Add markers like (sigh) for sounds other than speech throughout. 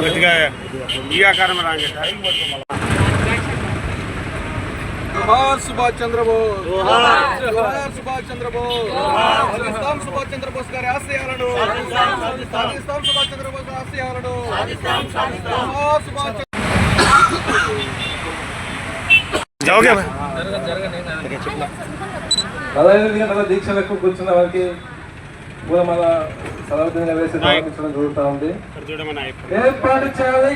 గట్టిగా ఈ ఆకారం రాంగ్ జోహార్ సుభాష్ చంద్రబోస్ జోహార్ సుభాష్ చంద్రబోస్ పాకిస్తాన్ సుభాష్ చంద్రబోస్ గారి ఆశయాలను పాకిస్తాన్ సుభాష్ చంద్రబోస్ కూర్చున్న వారికి పూలమాల జరుగుతూ ఉంది. ఏర్పాటు చేయాలి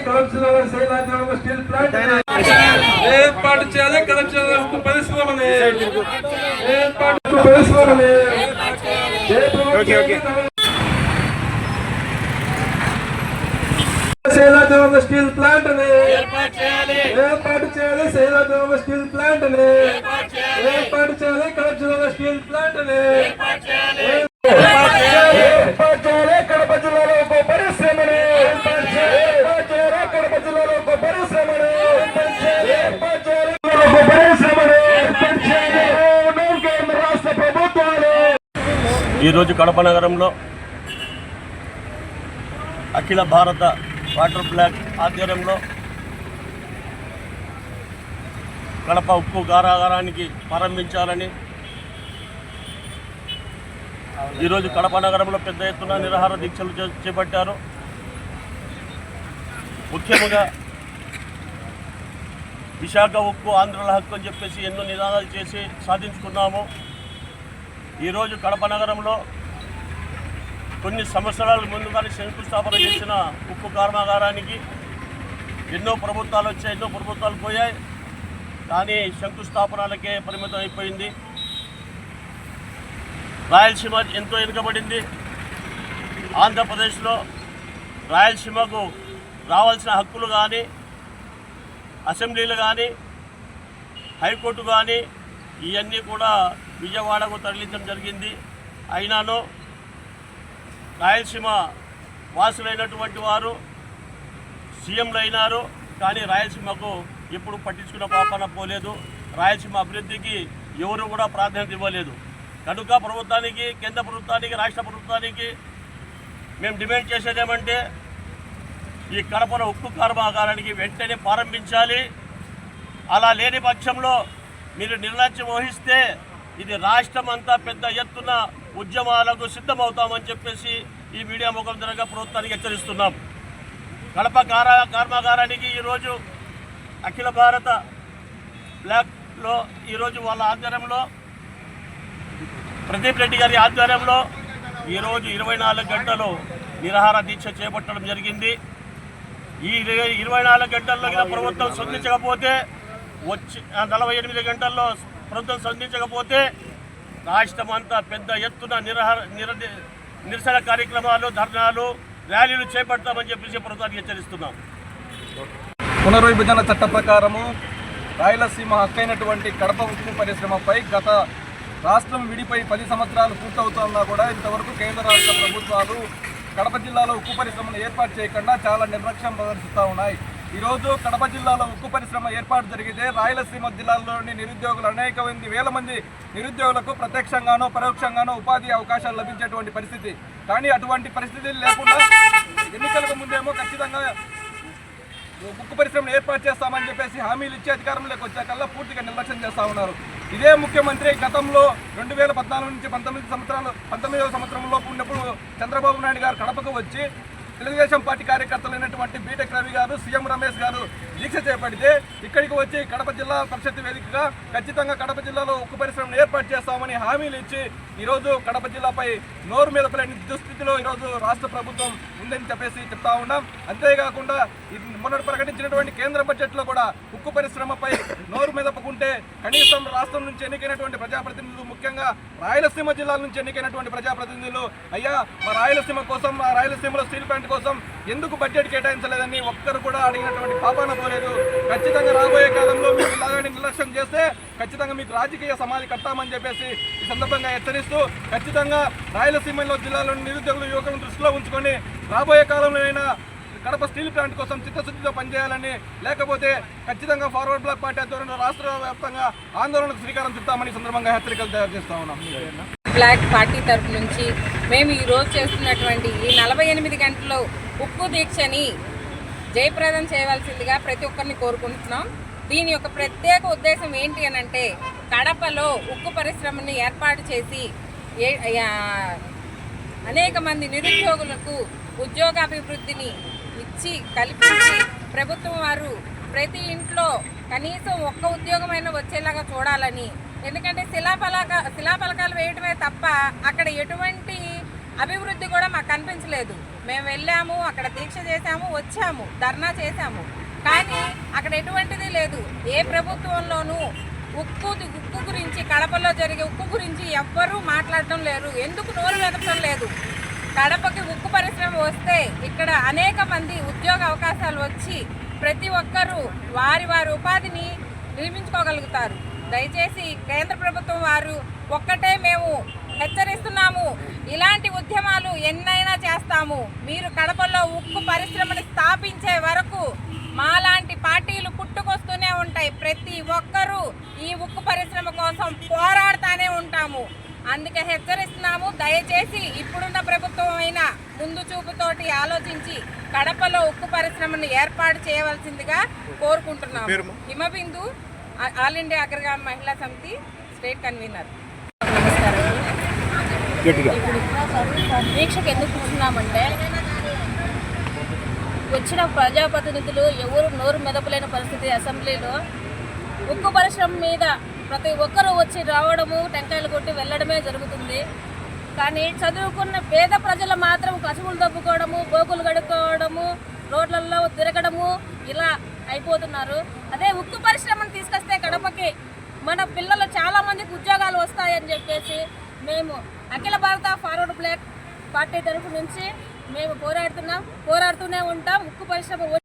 సేనాధ్యక్షులు స్టీల్ ప్లాంట్. ఏర్పాటు చేయాలి కౌన్సిలర్ పరిశ్రమని ఏర్పాటు పరిశ్రమని స్టీల్ ప్లాంట్ని ఏర్పాటు చేయాలి శైలాదేవ స్టీల్ ప్లాంట్ని ఏర్పాటు చేయాలి కౌన్సిలర్ స్టీల్ ప్లాంట్ని ఏర్పాటు చేయాలి కడప జిల్లాలో ఒక పరిశ్రమని ఏర్పాటు చేయాలి కడప జిల్లాలో ఒక పరిశ్రమని ఏర్పాటు చేయాలి ఒక పరిశ్రమని ఏర్పాటు చేయాలి అవును, కేంద్ర రాష్ట్ర ప్రభుత్వాలు ఈరోజు కడప నగరంలో అఖిల భారత వాటర్ బ్లాక్ ఆధ్వర్యంలో కడప ఉక్కు కారాగారానికి ప్రారంభించాలని ఈరోజు కడప నగరంలో పెద్ద ఎత్తున నిరాహార దీక్షలు చే- చేపట్టారు. ముఖ్యంగా విశాఖ ఉక్కు ఆంధ్రుల హక్కు అని చెప్పేసి ఎన్నో నినాదాలు చేసి సాధించుకున్నాము. ఈరోజు కడప నగరంలో కొన్ని సంవత్సరాల ముందుగానే శంకుస్థాపన (laughs) చేసిన ఉక్కు కర్మాగారానికి ఎన్నో ప్రభుత్వాలు వచ్చాయి ఎన్నో ప్రభుత్వాలు పోయాయి. కానీ శంకుస్థాపనలకే పరిమితం అయిపోయింది. రాయలసీమ ఎంతో వెనుకబడింది ఆంధ్రప్రదేశ్లో రాయలసీమకు రావాల్సిన హక్కులు కానీ అసెంబ్లీలు కానీ హైకోర్టు కానీ ఇవన్నీ కూడా విజయవాడకు తరలించడం జరిగింది. అయినాను రాయలసీమ వాసులైనటువంటి వారు సీఎంలు అయినారు కానీ రాయలసీమకు ఎప్పుడు పట్టించుకున్న పాపన పోలేదు. రాయలసీమ అభివృద్ధికి ఎవరు కూడా ప్రాధాన్యత ఇవ్వలేదు. కనుక ప్రభుత్వానికి కేంద్ర ప్రభుత్వానికి రాష్ట్ర ప్రభుత్వానికి మేము డిమాండ్ చేసేదేమంటే ఈ కడపలో ఉక్కు కర్మాగారానికి వెంటనే ప్రారంభించాలి. అలా లేని పక్షంలో మీరు నిర్లక్ష్యం వహిస్తే ఇది రాష్ట్రం అంతా పెద్ద ఎత్తున ఉద్యమాలకు సిద్ధమవుతామని చెప్పేసి ఈ మీడియా ముఖం ద్వారా ప్రభుత్వానికి హెచ్చరిస్తున్నాం. కడప కార కర్మాగారానికి ఈరోజు అఖిల భారత బ్లాక్లో ఈరోజు వాళ్ళ ఆధ్వర్యంలో ప్రదీప్ రెడ్డి గారి ఆధ్వర్యంలో ఈరోజు ఇరవై నాలుగు గంటలు నిరాహార దీక్ష చేపట్టడం జరిగింది. ఈ ఇరవై- ఇరవై నాలుగు గంటల్లో ప్రభుత్వం స్పందించకపోతే వచ్చి నలభై ఎనిమిది గంటల్లో ప్రభుత్వం స్పందించకపోతే రాష్ట్రం అంతా పెద్ద ఎత్తున నిరహ నిర నిరసన కార్యక్రమాలు ధర్నాలు ర్యాలీలు చేపడతామని చెప్పేసి ప్రభుత్వానికి హెచ్చరిస్తున్నాం. పునర్విభజన చట్ట ప్రకారము రాయలసీమ హక్కైనటువంటి కడప ఉక్కు పరిశ్రమపై గత రాష్ట్రం విడిపై పది సంవత్సరాలు పూర్తవుతున్నా కూడా ఇంతవరకు కేంద్ర రాష్ట్ర ప్రభుత్వాలు కడప జిల్లాలో ఉక్కు పరిశ్రమను ఏర్పాటు చేయకుండా చాలా నిర్లక్ష్యం ప్రదర్శిస్తూ ఉన్నాయి. ఈరోజు కడప జిల్లాలో ఉక్కు పరిశ్రమ ఏర్పాటు జరిగితే రాయలసీమ జిల్లాలోని నిరుద్యోగులు అనేక మంది వేల మంది నిరుద్యోగులకు ప్రత్యక్షంగానో పరోక్షంగానో ఉపాధి అవకాశాలు లభించేటువంటి పరిస్థితి. కానీ అటువంటి పరిస్థితి లేకుండా ఎన్నికలకు ముందేమో ఖచ్చితంగా ఉక్కు పరిశ్రమను ఏర్పాటు చేస్తామని చెప్పేసి హామీలు ఇచ్చే అధికారంలోకి వచ్చాకల్లా పూర్తిగా నిర్లక్ష్యం చేస్తా ఉన్నారు. ఇదే ముఖ్యమంత్రి గతంలో రెండు వేల పద్నాలుగు నుంచి పంతొమ్మిది సంవత్సరాలు పంతొమ్మిదవ సంవత్సరంలో ఉన్నప్పుడు చంద్రబాబు నాయుడు గారు కడపకు వచ్చి తెలుగుదేశం పార్టీ కార్యకర్తలైనటువంటి బీటెక్ రవి గారు సీఎం రమేష్ గారు దీక్ష చేపడితే ఇక్కడికి వచ్చి కడప జిల్లా పరిషత్ వేదికగా ఖచ్చితంగా కడప జిల్లాలో ఉక్కు పరిశ్రమను ఏర్పాటు చేస్తామని హామీలు ఇచ్చి ఈరోజు కడప జిల్లాపై నోరు మీద పలేని దుస్థితిలో ఈరోజు రాష్ట్ర ప్రభుత్వం ఉందని చెప్పేసి చెప్తా ఉన్నాం. అంతేకాకుండా ఇది మొన్నటి ప్రకటించినటువంటి కేంద్ర బడ్జెట్లో కూడా ఉక్కు పరిశ్రమపై నోరు మెదపకుంటే కనీసం రాష్ట్రం నుంచి ఎన్నికైనటువంటి ప్రజాప్రతినిధులు ముఖ్యంగా రాయలసీమ జిల్లాల నుంచి ఎన్నికైనటువంటి ప్రజాప్రతినిధులు అయ్యా మా రాయలసీమ కోసం మా రాయలసీమలో స్టీల్ ప్లాంట్ కోసం ఎందుకు బడ్జెట్ కేటాయించలేదని ఒక్కరు కూడా అడిగినటువంటి పాపాన పోలేదు. ఖచ్చితంగా రాబోయే కాలంలో మీరు ఇలాగని నిర్లక్ష్యం చేస్తే ఖచ్చితంగా మీకు రాజకీయ సమాధి కట్టామని చెప్పేసి ఈ సందర్భంగా హెచ్చరిస్తూ ఖచ్చితంగా రాయలసీమలో జిల్లాలోని నిరుద్యోగులు యువకులను దృష్టిలో ఉంచుకొని రాబోయే కాలంలో అయినా కడప స్టీల్ ప్లాంట్ కోసం చిత్తశుద్ధితో పనిచేయాలని లేకపోతే ఖచ్చితంగా ఫార్వర్డ్ బ్లాక్ పార్టీ ఆధ్వర్యంలో రాష్ట్ర వ్యాప్తంగా ఆందోళనకు శ్రీకారం చుట్టామని సందర్భంగా హెచ్చరికలు తయారు చేస్తా ఉన్నాం. బ్లాక్ పార్టీ తరపు నుంచి మేము ఈరోజు చేస్తున్నటువంటి ఈ నలభై ఎనిమిది గంటలు ఉక్కు దీక్షని జయప్రదం చేయవలసిందిగా ప్రతి ఒక్కరిని కోరుకుంటున్నాం. దీని యొక్క ప్రత్యేక ఉద్దేశం ఏంటి అని అంటే కడపలో ఉక్కు పరిశ్రమని ఏర్పాటు చేసి ఏ అనేక మంది నిరుద్యోగులకు ఉద్యోగాభివృద్ధిని ఇచ్చి కల్పించి ప్రభుత్వం వారు ప్రతి ఇంట్లో కనీసం ఒక్క ఉద్యోగమైనా వచ్చేలాగా చూడాలని. ఎందుకంటే శిలాఫలక శిలాఫలకాలు వేయటమే తప్ప అక్కడ ఎటువంటి అభివృద్ధి కూడా మాకు కనిపించలేదు. మేము వెళ్ళాము అక్కడ దీక్ష చేశాము వచ్చాము ధర్నా చేశాము. కానీ అక్కడ ఎటువంటిది లేదు. ఏ ప్రభుత్వంలోనూ ఉక్కు ఉక్కు గురించి కడపలో జరిగే ఉక్కు గురించి ఎవ్వరూ మాట్లాడటం లేరు ఎందుకు నోరు వెతకడం లేదు? కడపకి ఉక్కు పరిశ్రమ వస్తే ఇక్కడ అనేక మంది ఉద్యోగ అవకాశాలు వచ్చి ప్రతి ఒక్కరూ వారి వారి ఉపాధిని నిర్మించుకోగలుగుతారు. దయచేసి కేంద్ర ప్రభుత్వం వారు ఒక్కటే మేము హెచ్చరిస్తాం. ఇలాంటి ఉద్యమాలు ఎన్నైనా చేస్తాము. మీరు కడపలో ఉక్కు పరిశ్రమను స్థాపించే వరకు మాలాంటి పార్టీలు పుట్టుకొస్తూనే ఉంటాయి. ప్రతి ఒక్కరూ ఈ ఉక్కు పరిశ్రమ కోసం పోరాడుతూనే ఉంటాము. అందుకే హెచ్చరిస్తున్నాము. దయచేసి ఇప్పుడున్న ప్రభుత్వం అయినా ముందు చూపుతోటి ఆలోచించి కడపలో ఉక్కు పరిశ్రమను ఏర్పాటు చేయవలసిందిగా కోరుకుంటున్నాము. హిమబిందు ఆల్ ఇండియా అగ్రగామ మహిళా సమితి స్టేట్ కన్వీనర్. గట్టిగా. దీక్షకు ఎందుకు కూర్చున్నామంటే వచ్చిన ప్రజాప్రతినిధులు ఎవరు నోరు మెదపలేని పరిస్థితి అసెంబ్లీలో. ఉక్కు పరిశ్రమ మీద ప్రతి ఒక్కరూ వచ్చి రావడము టెంకాయలు కొట్టి వెళ్ళడమే జరుగుతుంది. కానీ చదువుకున్న పేద ప్రజలు మాత్రం కసువులు దబ్బుకోవడము బోకులు కడుక్కోవడము రోడ్లలో తిరగడము ఇలా అయిపోతున్నారు. అదే ఉక్కు పరిశ్రమను తీసుకొస్తే గడపకి మన పిల్లలు చాలామందికి ఉద్యోగాలు వస్తాయని చెప్పేసి మేము అఖిల భారత ఫార్వర్డ్ బ్లాక్ పార్టీ తరఫు నుంచి మేము పోరాడుతున్నాం పోరాడుతూనే ఉంటాం. ఉక్కు పరిశ్రమ